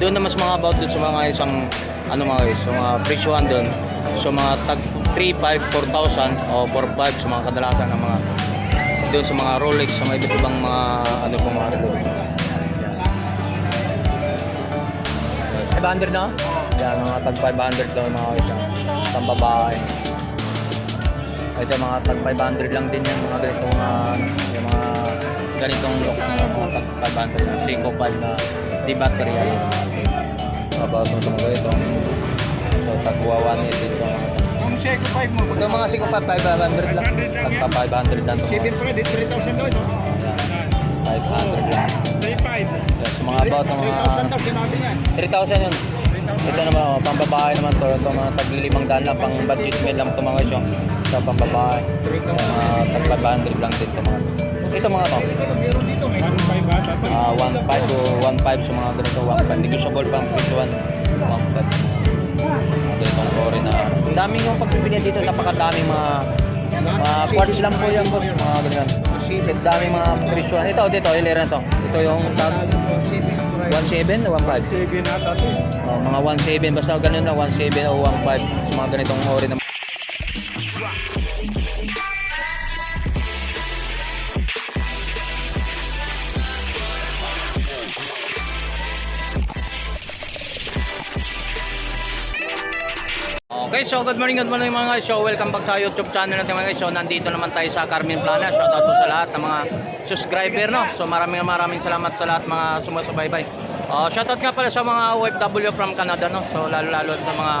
doon na mas mga about doon sa mga isang ano mga guys, sa mga presyohan doon. So mga tag 3,500, 4,000 o 4,500 sa mga kadalasan ng mga doon sa mga Rolex, sa mga iba't ibang mga ano pong mga Rolex. 500 na? Yan, mga tag 500 daw mga guys. Pang babae. Ito mga tag 500 lang din yan, mga ganitong mga, yung mga ganitong look na mga tag 500 na Seiko 5 na di battery yan. About mo itong ganito. So tagwa 180 ito. Yung Seiko 5 mo. Ito mga Seiko 5, 500 lang. Tagpa 500 lang ito. 7 pa rin, 3,000 daw ito. 500 lang. 3.5. Yan, so mga about ng mga 3,000 daw sinabi niyan. 3,000 yun. Ito naman, oh, pang babae naman to. Ito mga taglilimang daan lang, pang budget meal lang ito mga isyo. Ito pang babae. Ito mga tag 500 lang din ito mga. Ito mga to. Meron dito, may 1.5 ata. Ah, 1.5 o 1.5 sa mga ganito. 1.5. Negotiable pang presyohan. 1.5. Ganitong ore na. Ang daming yung pagpipilian dito. Napakadaming mga mga quartz lang po yan boss. Mga ganyan. Ang daming mga presyohan. Ito, dito. Ilera to. Ito yung tag 1.7 o 1.5. 7 ata ito. Oh, mga 1.7 basta ganun na 1.7 o 1.5 sa mga ganitong ori na Okay, so good morning, good morning mga guys. So welcome back sa YouTube channel natin mga guys. So nandito naman tayo sa Carmen Plana. Shout out po sa lahat ng mga subscriber no. So maraming maraming salamat sa lahat mga sumusubaybay. Uh, shout out nga pala sa mga OFW from Canada no. So lalo lalo sa mga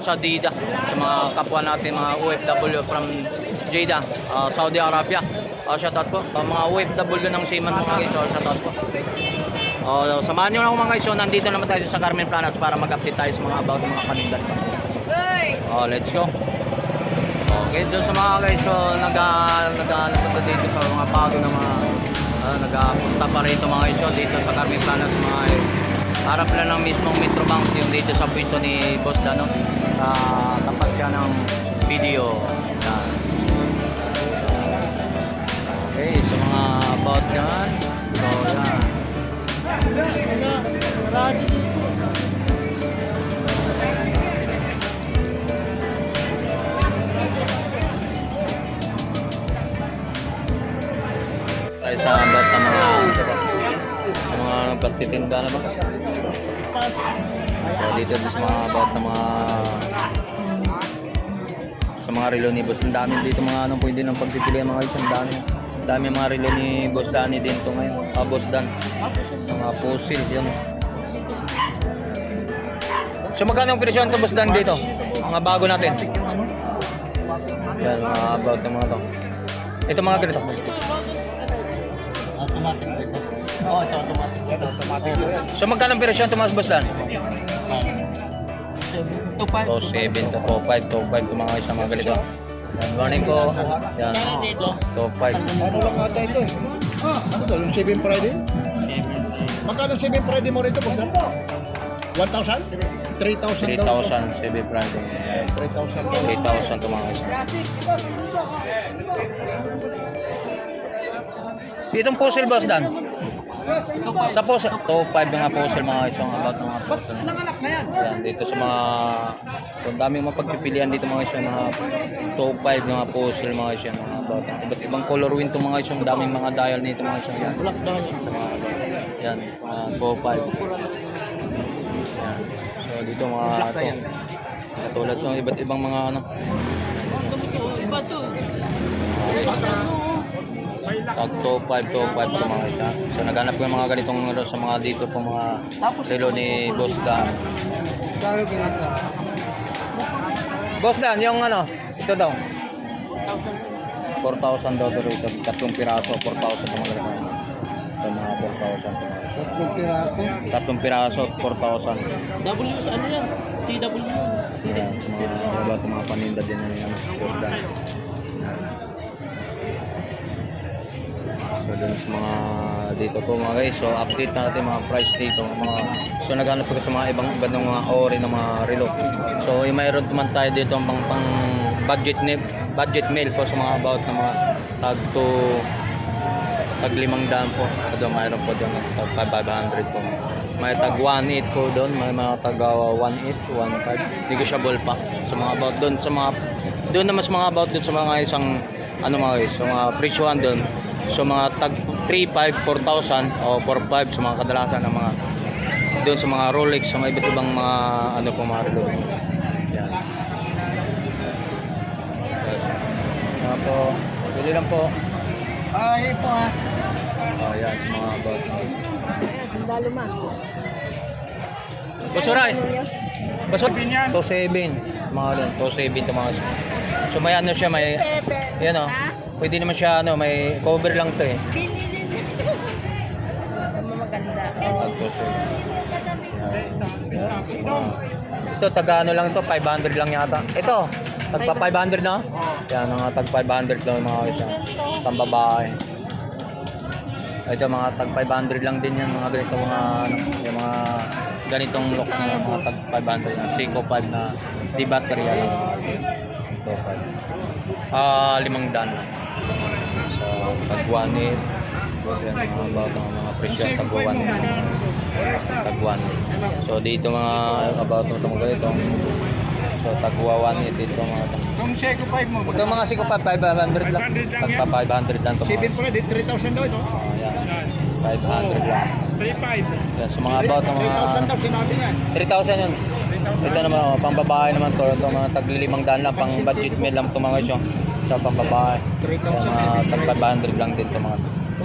sa Dida, sa mga kapwa natin mga OFW from Jeddah, uh, Saudi Arabia. Uh, shout out po. Uh, mga OFW ng Seaman mga guys. So shout out po. Oh, samahan lang ako mga guys. So nandito naman tayo sa Carmen Planas para mag-update tayo sa mga about mga kanindan. Oh, let's go. Okay, dyan sa mga guys, so nag nag nagpunta dito sa mga bago na mga uh, nagpunta pa rito mga guys, so dito sa Carmen Planas mga harap lang ng mismong Metro Bank yung dito sa pwesto ni Boss Dano. Sa tapat siya ng video. Yan. Okay, so mga about yan. So, yan. Tayo sa about ng mga sa mga pagtitinda na ba? So, dito sa mga about ng mga sa mga relo ni Boss. Ang dami dito mga ano pwede ng pagpipilian mga isang dami. Ang dami mga relo ni Boss Danny din to ngayon. Ah, Boss Dan. Mga fossil yan. So magkano ang presyo nito Boss Dan dito? Mga bago natin. Yan, mga about ng mga to. Ito mga ganito. Automatic. Oo, ito automatic. Ito, automatic po yan. So magkano ang presyo nito Mas Boss Dan? 2.5. To 7 to 5 to 5 to mga isang mga ganito. Yan, morning ko. Yan. To 5. Ano lang ata ito eh? Ano to, yung 7 Friday? Magkano 7 Friday mo rito, Bogdan? 1,000? 3,000 daw. 3,000 CB Friday. 3,000 daw. 3,000 to mga isang. Itong puzzle boss Dan. Sa puzzle, to 5 mga puzzle mga isang about mga puzzle. yan? Yan, dito sa mga so daming mga pagpipilian dito mga isang mga top 5 mga puzzle mga isang mga about iba't ibang color win to mga isang daming mga dial nito mga isang yan. Black daw yan. Sa mga yan, mga go 5. Yan. So dito mga to. Katulad ng iba't ibang mga ano Iba to. tag top 5 top 5 to mga isa. So naghanap ko yung mga ganitong ano, sa mga dito po mga relo ni Boss Dan. Boss Dan, yung ano, ito daw. 4,000 daw to rito. Tatlong piraso, 4,000 to mga ganito. Ito mga 4,000 to mga isa. Tatlong piraso. Tatlong piraso, 4,000. W sa ano yan? TW. Yan, sa mga ito mga paninda din ng ano, Boss Dan. So dun sa mga dito po mga guys, so update natin mga price dito mga so naghanap ko sa mga ibang iba ng mga ori ng mga relo. So yung mayroon naman tayo dito ang pang, pang budget ni budget meal po sa mga about ng mga tag to tag limang daan po. Ito mayroon po doon tag 500 po. May tag 1.8 po doon, may mga tag uh, 1.8, 1.5. Negotiable pa. So mga about doon sa mga doon naman sa mga about doon sa mga isang ano mga guys, sa mga presyohan doon. So mga tag 3.5, 4,000 o 4.5 sa mga kadalasan ng mga doon sa mga Rolex, sa mga iba't ibang mga ano po mga relo. Yan. Yan po. Bili lang po. Ay, po ha. Oh, yan sa mga about. Ayan, sundalo ma. Basuray. Basuray. 2.7. Mga doon, 2.7 to mga. So may ano siya, may yan oh. Pwede naman siya ano, may cover lang to eh. 2.7. Ito, taga ano lang to, 500 lang yata. Ito, tagpa 500 na. Yan, mga tag 500 lang mga isa. Pambabae. Ito, mga tag 500 lang din yan, mga ganito mga, ano, yung mga ganitong look na mga tag 500 na. Seiko 5 na di battery lang. Ito, 5. Ah, limang dan. So, tag 1 8. Yan, mga about ang mga presyo tag 1 tag 1. So dito mga about ng mga ganito. So tagwa 1 dito mga to. Kung Seiko 5 mo, Pagka mga siko pa 500 lang. Tagpa 500 lang to. mga- 7 Friday, 3,000 daw ito. Oh, yan. 500 lang. 3.5. Yan, so mga about ng mga 3,000 daw sinabi niyan. 3,000 yun. Ito naman, oh, pang babae naman to. Ito mga taglilimang daan lang, pang budget meal lang to mga isyo. So pang babae. So, mga tag 500 lang din to mga.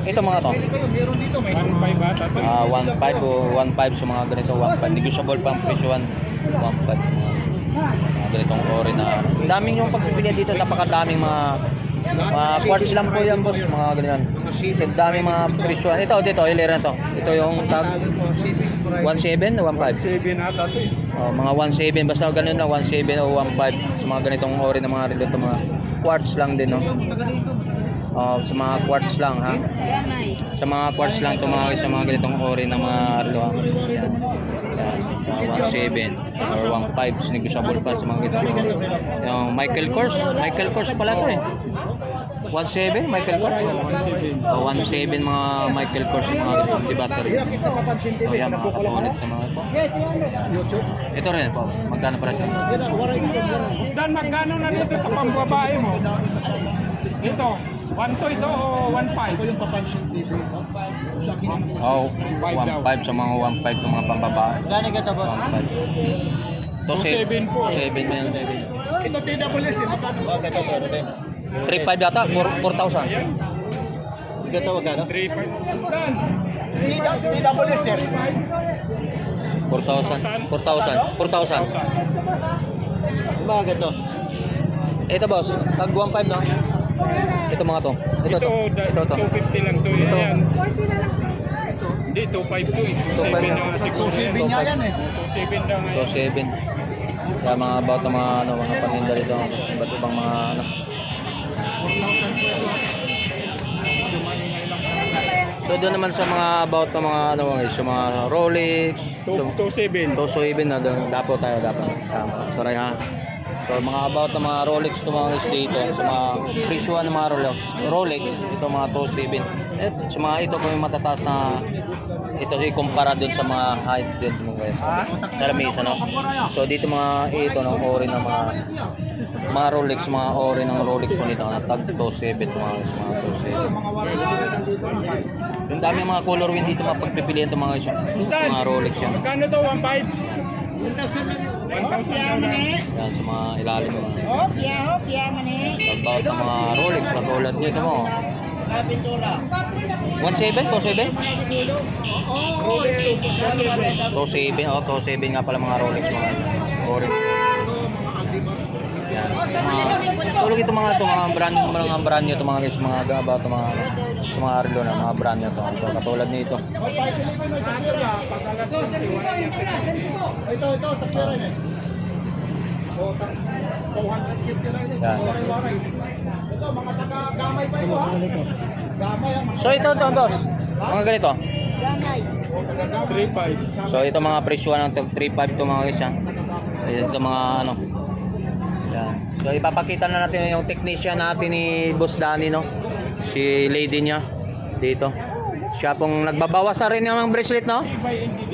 Ito mga to. Meron dito. May 1.5 ata. Ah, 1.5 o 1.5 sa mga ganito, 1.5. Negotiable pa ang presyohan. 1.5. Mga ganitong ori na. Daming yung pagpipili dito, napakadaming mga mga quartz lang po yan, boss. Mga ganyan. Ang daming mga presyohan. Ito, dito, ilera to. Ito yung tag 1.7 o 1.5. 7 ata to eh. Oh, mga 1.7 basta ganun na 1.7 o 1.5 sa mga ganitong ori ng mga relo to mga quartz lang din no. Oh, sa mga quartz lang ha. Sa mga quartz lang to mga sa mga ganitong ori ng mga relo. ha. Yan. Yan. Mga 1.7 or 1.5 so negotiable pa sa mga ori. Yung Michael Kors, Michael Kors pala to eh. 1.7 Michael Kors. Oh, 1.7 mga Michael Kors mga di battery. Kita Oh, TV. yan mga kapulit na mga ito. YouTube. Ito rin po. Magkano para siya? Kita. Dan, magkano na dito sa pambabae mo? Dito, 1 to ito o 1.5? Ako yung papansin TV. Sa akin yung Oh, Five daw. 1.5 sa mga 1.5 ng mga pambabae. Gano'n ka tapos? 1.5. 2.7 po. 7 yan. Ito TWS din. Magkano? 3.5 yata, 4 4,000. Ito magkano? 3.5. Dan, TWS din. 4,000. 4,000. 4,000. Mga ganito. Ito boss, tag 1.5 no? Ito mga to. Ito ito, to. Ito to. 250 lang to. Ito. Yan. 40 na lang. Hindi, 2.5 to eh. 2.5 2.7 lang. na siguro. 2.7 niya yan eh. 2.7 daw ngayon. 2.7. Kaya mga about ng mga ano, mga paninda dito, iba't ibang mga ano. 4,000 po ito. So doon naman sa mga about ng mga ano mga sa mga Rolex, so, 2.7. So, so even na doon, dapo tayo, dapo. Tama. Sorry ha. So, mga about ng mga Rolex to mga guys dito, sa mga presyuhan ng mga Rolex, Rolex, ito mga 2.7. Eh, sa mga ito po yung matataas na ito ikumpara doon sa mga high din mo guys. Sa no? So, dito mga ito ng ori ng mga mga Rolex, mga ori ng Rolex po nito, na tag 2.7 mga mga 2.7. Yung dami mga color wheel dito mapagpipilian itong mga guys, mga Rolex yan. Magkano to? 1.5? 1,000 daw na. Yan sa mga ilalim mo. Hop, ya, hop, ya, mani. About ang mga Rolex katulad nito mo. 1.7? 2.7? 2.7, oh, 2.7 nga pala mga Rolex mga Rolex. Yan. Tulog ito mga ito, mga brand new, mga brand new ito mga guys, mga about ito, mga sa mga relo na, mga brand new ito. Ito, katulad nito. Ito, ito, takyaran eh. O, ta- 250 lang ito. Mga taga-gamay pa ito ha. Gamay ang mga So ito, ito, boss. Mga ganito. Ganay. taga-gamay. 3.5. So ito mga presyo ng 3.5 ito mga guys ha. Ito mga ano. Yan. So ipapakita na natin yung technician natin ni Boss Danny no. Si lady niya dito. Siya pong nagbabawas na rin yung mga bracelet, no?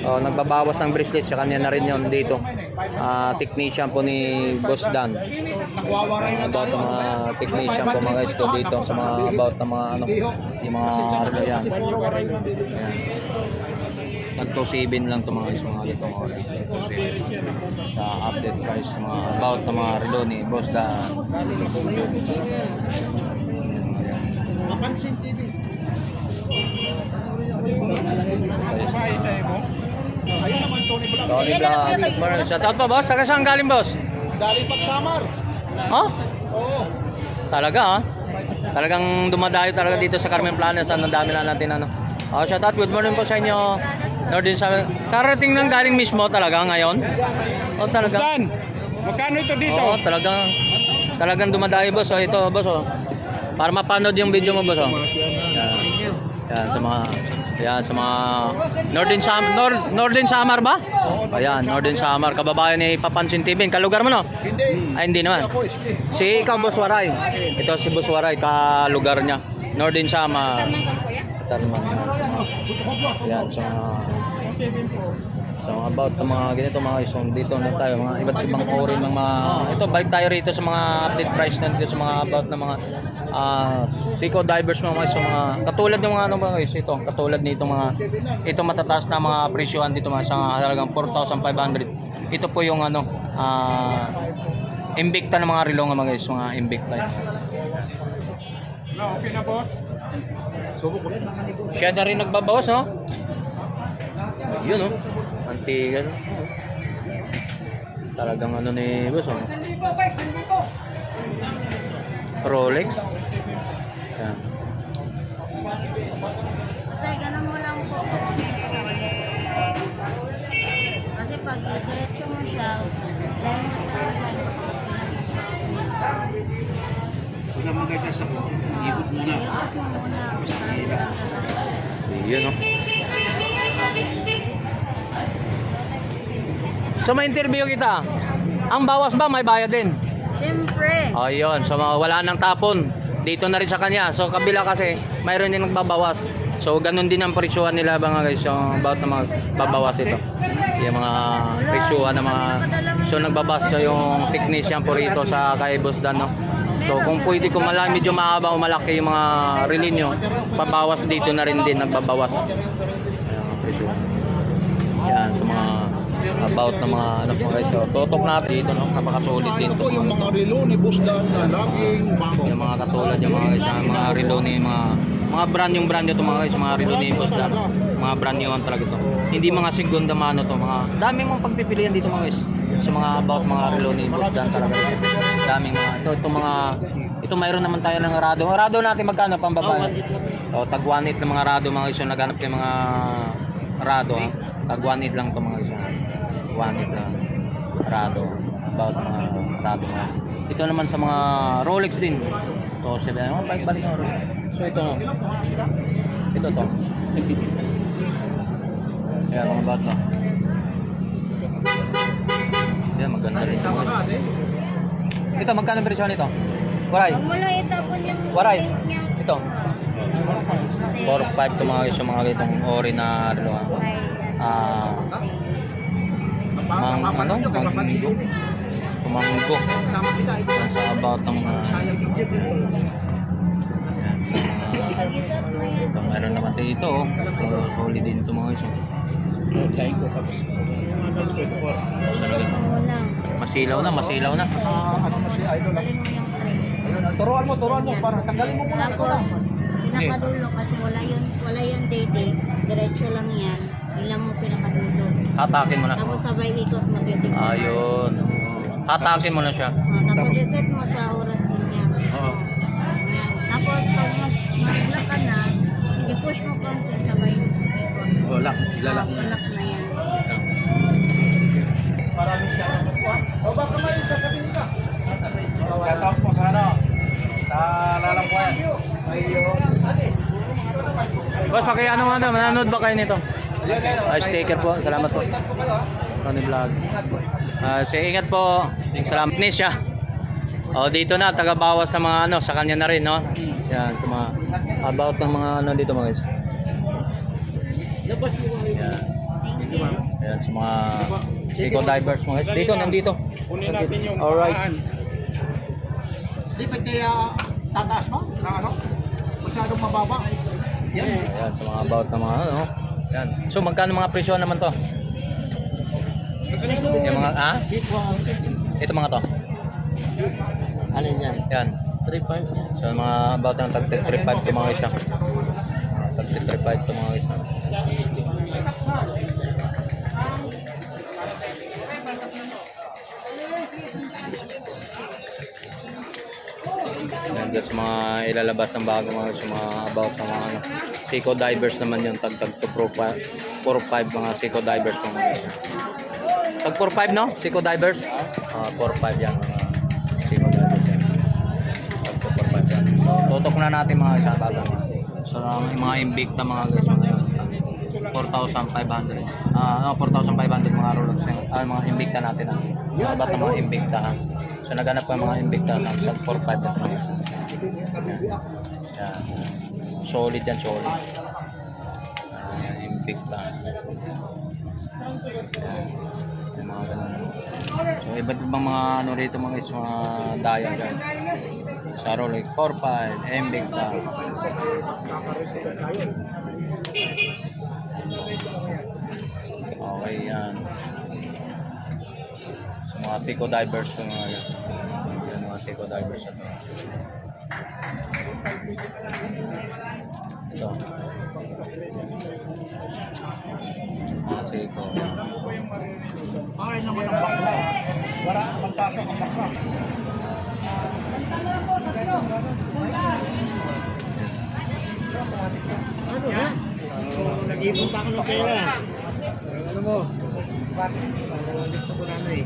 Oh, nagbabawas ng bracelet sa kanya na rin yon dito. Ah, technician po ni Boss Dan. Na About ng mga technician po mga guys dito sa mga about ng mga ano, yung mga ano yan. Ayan. Tag 2.7 lang to mga guys, mga ito mga guys. 2.7. Sa update price mga about ng mga relo ni Boss. Ayan. Mapansin TV. Ayun naman Tony Vlog. Tony Vlog. Good morning. Shout out po boss. Taga saan galing boss? Galing pagsamar. Oh? Oo. Talaga ah. Talagang dumadayo talaga dito sa Carmen Planas. Ang dami na natin ano. Oh, shout out. Good morning po sa inyo. Nordin sa Karating lang galing mismo talaga ngayon. Oh, talaga. Dan, magkano ito dito? Oo, talagang talagang dumadayo boss. Oh, ito boss oh. Para mapanood yung video mo boss oh. Yan. Yan sa mga Yan sa mga Northern Sam Nor Northern Samar ba? Ayan, Northern Samar, kababayan ni Papansin TV. Kalugar mo no? Hindi. Ay hindi naman. Si ikaw Boss Waray. Ito si Boss Waray, kalugar niya. Northern Samar. Tarman. Yan mga So about the mga ganito mga isong dito na tayo mga iba't ibang ori ng mga ito balik tayo rito sa mga update price na dito sa mga about ng mga ah Seco divers mga isong mga katulad ng mga ano mga guys ito katulad nito mga ito matataas na mga presyohan dito mga sa halagang 4,500 ito po yung ano ah Invicta ng mga relo nga mga guys mga Invicta No, okay na boss. Siya na rin nagbabawas no yun oh. Antiga no? talagang ano ni boss oh. Rolex yan Tay, ganun mo lang po. Kasi pag diretso mo siya, dahil mo siya Huwag maganda sa ikot muna. Iikot mo muna. Yun oh. So may interview kita. Ang bawas ba may bayad din? Siyempre. Ayun, so mga wala nang tapon. Dito na rin sa kanya. So kabila kasi mayroon din nagbabawas. So ganun din ang presyohan nila mga guys yung about na mga babawas ito. Yung mga presyohan ng mga so nagbabas so yung technician po rito sa kay Boss Dan no. So kung pwede kung malaki medyo mahaba o malaki yung mga relay nyo, babawas dito na rin din nagbabawas. Ayan, mga presyohan. Yan sa mga about ng mga ano po guys. So tutok natin dito no, napakasulit din to. yung mga relo ni Busdan na laging bago. Yung mga katulad yung mga guys, yung mga relo ni mga mga brand yung brand nyo to mga guys, mga relo ni Boss Dan. Mga brand new talaga to. Hindi mga segunda mano to, mga daming mga pagpipilian dito mga guys. Sa mga about mga relo ni Boss Dan talaga. Daming mga ito ito mga ito mayroon naman tayo ng rado. Ang rado natin magkano pang babae? Oh, tag 1.8 lang mga rado mga guys, yung naghanap kayo mga rado. ah. Tag 1.8 lang to mga guys. 1.8 lang. Rado. About mga rado mga. Ito naman sa mga Rolex din. So, sabi na, oh, balik balik na Rolex. So, ito no. Ito to. Ayan, mga ba't no. Ayan, maganda rin. ito. Ito, magkano presyo nito? Waray. Mo lang itapon yung Waray. Ito. 4 5 to mga guys, yung mga itong ori na ano. ah. Ano. Ah, mang ano, manggo. Tumanggo. Yan sa about ng yan. ito, meron naman dito oh. So, huli din ito mga oh. Lang. Masilaw na, masilaw na. ano na. Tanggalin mo yung tray. Ayun, Turuan mo, turuan mo. Para tanggalin mo muna ito lang. Tapos, pinakadulo kasi wala yun, wala yun dating. Diretso lang yan. Ilang mo pinakadulo. Hatakin mo na. Tapos sabay ikot mo titignan. Ayun. Hatakin mo na siya. Ah, tapos iset mo sa oras niya. Oo. Ayan. Tapos pag mag mag-lock ka na, sige push mo konti sabay ikot. Wala, Ah, lock na yan. Maraming salamat po. O baka may sasabihin ka. Shout out po sa ano, sa lalangkuan. Ayun. Ate. Boss, paki ano nga daw, manonood ba kayo nito? Yan, yan. Ay, sticker po. Salamat po. Ah. Tony Vlog. Ah, sige, ingat po. Salamat ni siya. Oh, dito na taga-bawas sa mga ano, sa kanya na rin, no? Yan, sa mga about ng mga ano dito mga guys. Yan. Thank you. Ayan, sa mga Seiko divers mga guys. Dito, nandito. Kunin natin yung Alright. Di ba kaya tataas mo? Na ano? Masyadong mababa. Yan. Ayan, sa mga about na mga ano. Yan. So, magkano mga presyo naman to? Yung mga, ah? Ito mga to. Alin yan? Yan. 3.5 yan. So, mga about ng tag 35 to mga isa. Tag 35 to mga isa. Yan, that's mga ilalabas ng bago mga sa mga about ng mga ano. Seiko divers naman yung tag tag to pro 5 mga Seiko divers mga isa. Tag 45 no? Seiko divers? Ah, 45 yan mga Seiko divers yan. Tag to 45 yan. So, tutok na natin mga isa bago. So, mga Invicta mga guys mga yun. 4,500. Ah, no, 4,500 mga Rolex ah, mga Invicta natin. Ah. Mga ba't mga Invicta ha. So, naganap ko yung mga Invicta na tag 45 na ito. Yan. Yan. Solid yan, solid. Ayan, Invicta. Yan. Yung mga ganun. So, iba't ibang mga ano rito mga is mga daya dyan. Sa Rolex 45, Invicta. Okay, yan. Sa mga Seiko divers yung mga yan. Yan, mga Seiko divers ito. Ito. Mga Seiko. yan. Ay naman ang bakla. Wala ang pasok ang bakla. Nag-ipon pa ako ng pera. Ano mo? Gusto ko na ano eh.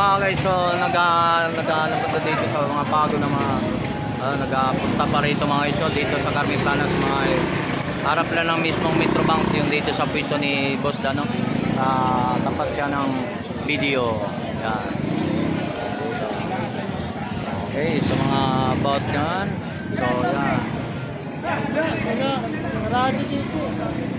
Mga guys, so nag nag punta dito sa mga bago na mga uh, nagapunta pa rito mga guys, so dito sa Carmen Planas mga eh, harap lang ng mismong Metro Bank yung dito sa pwesto ni Boss Dano sa tapat siya ng video yan okay sa mga about yan so yan Marami dito.